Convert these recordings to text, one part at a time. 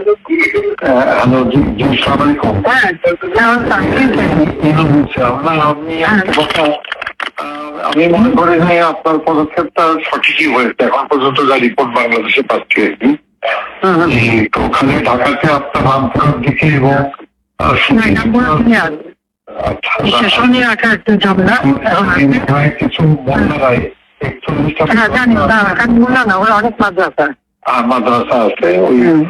Hello জি জি সালাম আলাইকুম আপনি আমি মনে করি যে আপনার পদক্ষেপটা সঠিকই হয়েছে। এখন পর্যন্ত যা রিপোর্ট বাংলাদেশে পাচ্ছি। এই তো ওখানে ঢাকাতে আপনার রামপুরার দিকে এবং কিছু বন্যারায় না অনেক মাদ্রাসা মাদ্রাসা আছে ওই হুম,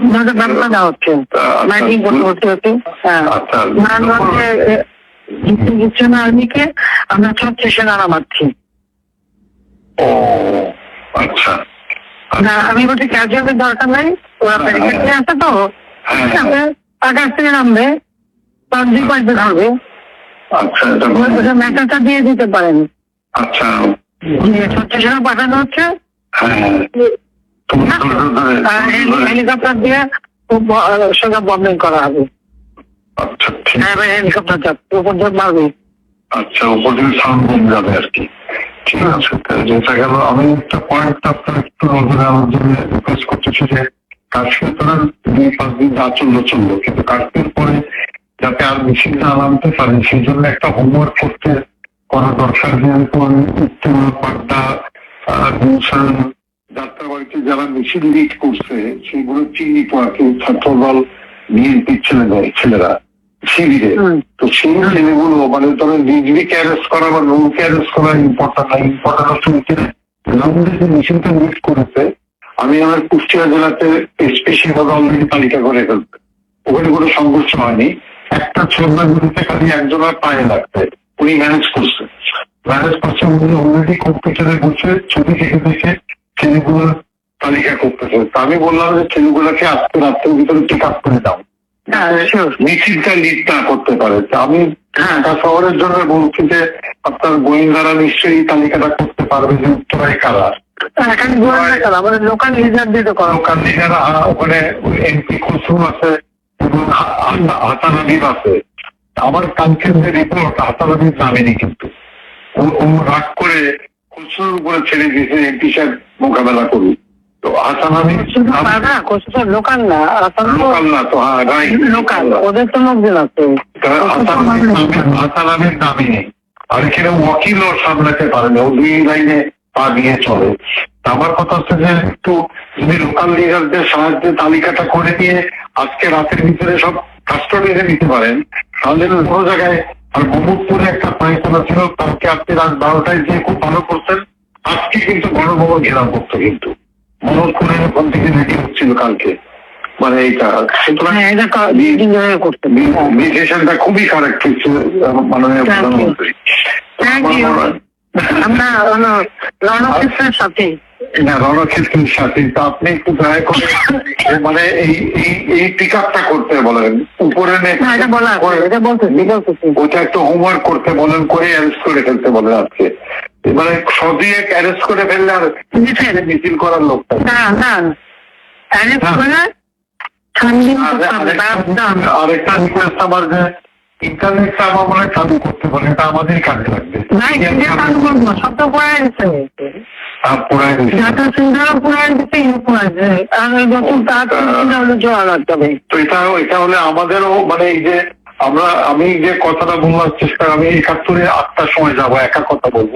দেওয়া হচ্ছে। আচ্ছা, করতে হচ্ছে হচ্ছে হ্যাঁ। আচ্ছা না আর্মিকে আমরা ও আচ্ছা। না আমি বলছি ক্যাজুয়ালের দরকার নাই ওরা ব্যারিকেড নিয়ে আসে তো হ্যাঁ। আছে? আকাশ থেকে নামবে দুই পাশে ধরবে আচ্ছা মেসেজটা দিয়ে দিতে পারেন। আচ্ছা। পাঠানো হচ্ছে। হেলিকপ্টার দিয়ে সোজা বম্বিং করা হবে। আচ্ছা ঠিক ভাই হেলিকপ্টার যাচ্ছে উপর দিয়ে মারবে। আচ্ছা উপর সাউন্ড যাবে আর কি। ঠিক আছে যেটা গেল। আমি একটা পয়েন্ট আপনার একটু নজরে আমার জন্য রিকোয়েস্ট করতেছি যে কাশ্মীর তো আর দুই পাঁচ দিন যা চলল চলল। কিন্তু কাশ্মীর পরে যাতে আর মিছিল না নামতে পারে সেই জন্য একটা হোমওয়ার্ক করতে করা দরকার। যেহেতু আমি উত্তর পাড্ডা গুলশান যাত্রাবাড়িতে যারা মিছিল লিড করছে সেগুলো চিহ্নিত কি ছাত্রদল বিএনপির ছেলেরা ছেলেরা শিবিরে। তো সেই ছেলেগুলো মানে ধরো নিজবিকে অ্যারেস্ট করা বা নৌকে অ্যারেস্ট করা ইম্পর্টেন্ট না ইম্পর্টেন্ট হচ্ছে যে মিছিলটা লিড করেছে। আমি আমার কুষ্টিয়া জেলাতে স্পেশি ভাবে অলরেডি তালিকা করে ফেলতে ওখানে কোনো সংঘর্ষ হয়নি। একটা ছোটনার বিরুদ্ধে খালি একজনের পায়ে লাগছে। উনি ম্যানেজ করছে। ম্যানেজ করছে উনি অলরেডি কম্পিউটারে বসে ছবি দেখে দেখে ছেলেগুলোর তালিকা করতেছে তা আমি বললাম যে ছেলেগুলোকে আজকে রাত্রের ভিতরে পিক আপ করে দাও। হ্যাঁ. মিছিলটা লিড না করতে পারে। আমি ঢাকা শহরের জন্য বলছি যে আপনার গোয়েন্দারা নিশ্চয়ই তালিকাটা করতে পারবে যে উত্তরায় কারা। লোকাল লিডার দিয়ে তো লোকাল লিডার ওখানে এমপি কুসুম আছে এবং হাসান আছে। আমার কালকের যে রিপোর্ট হাসান নামেনি কিন্তু। ও রাগ করে উপরে ছেড়ে দিয়েছে এমপি সাহেব মোকাবেলা করুন? তো হাসান হাবিব শুধু পাড়া লোকাল না আসাম লোকাল না। তো হ্যাঁ রাইট লোকাল ওদের তো লোকজন আছে। হাসান আলীর দাবি নেই। আর এখানে ওয়াকিলও সামলাতে পারে না ও দুই লাইনে পা দিয়ে চলে। আমার কথা হচ্ছে যে একটু যদি লোকাল লিডারদের সাহায্যে তালিকাটা করে দিয়ে আজকে রাতের ভিতরে সব কাস্টডিতে নিতে পারেন তাহলে কোনো জায়গায় আর মোহাম্মদপুরে একটা পায়খানা ছিল কালকে আপনি রাত বারোটায় যে খুব ভালো করতেন আজকে বড় গণভবন ঘেরাও করতো কিন্তু। মোহাম্মদপুরে ওখান থেকে রেডি হচ্ছিল কালকে। মানে এইটা সুতরাং হ্যাঁ এটা করতে ডিসিশনটা খুবই কারেক্ট হচ্ছে মাননীয়. প্রধানমন্ত্রী। আমরা রণক্ষেত্রের সাথে। না রণক্ষেত্রের সাথে তা আপনি একটু দয়া করে মানে এই এই এই পিক আপটা করতে বলেন। উপরে ওটা একটু হোমওয়ার্ক করতে বলেন করে অ্যারেস্ট করে ফেলতে বলেন আজকে। মানে সদিয়ে অ্যারেস্ট করে ফেললে আর মিছিল করার লোক না না। অ্যারেস্ট করে আরেকটা রিকোয়েস্ট আমার যে ইন্টারনেটটা আমার মনে চালু করতে বলে এটা আমাদেরই কাজে লাগবে। আমাদেরও মানে এই যে আমরা আমি যে কথাটা বলার চেষ্টা আমি একাত্তরে আটটার সময় যাব একা কথা বলব।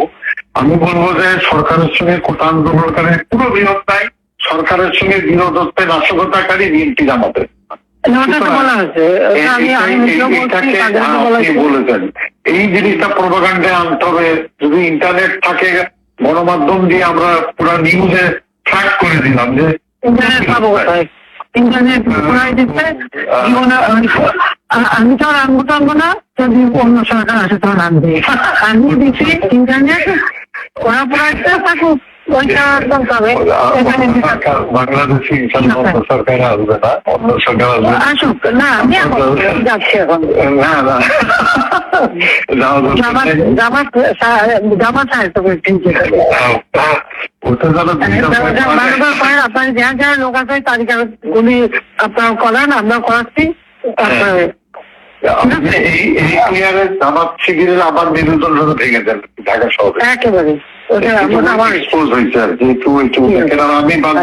আমি বলব যে সরকারের সঙ্গে কোটা আন্দোলনকারী পুরো বিরোধ নাই সরকারের সঙ্গে বিরোধত্বে নাশকতাকারী বিএনপি জামাতের ওটা তো বলা হয়েছে। এটা আমি আমি নিজেও বলছি এটাকে তাদেরকে বলা আপনি হয়েছে। বলেছেন। এই জিনিসটা প্রোপাগান্ডে আনতে হবে। যদি ইন্টারনেট থাকে গণমাধ্যম দিয়ে আমরা পুরো নিউজে ট্র্যাক করে দিলাম যে ইন্টারনেট আ- আমি তো আর আনব টানবো না যদি অন্য সরকার আসে তখন আনবে। আমি দিচ্ছি ইন্টারনেট বাংলাদেশি সরকার আসবে না। অন্য সরকার আসবে আসুক। না আমি যাচ্ছি এখন। না না। আপনার যা যা লোক আছে তালিকা গুলি আপনার করান আমরা করাচ্ছি। তারপরে এই এই আমার আমার ভেঙে ঢাকা শহরে। একেবারে। আমার হয়েছে আর কি একটু একটু দেখেন আর আমি বাদ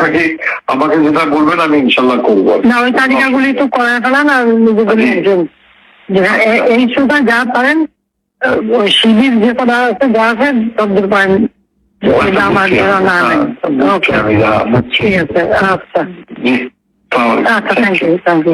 আমাকে যেটা বলবেন আমি ইনশাল্লাহ করব না ওই তালিকাগুলি একটু করে ফেলান আর এই সুতা যা পারেন ওই শিবির যে কটা আছে যা আছে তদ্দুর পারেন। আমার আমি বুঝছি। ঠিক আছে আচ্ছা। আচ্ছা থ্যাংক ইউ থ্যাংক ইউ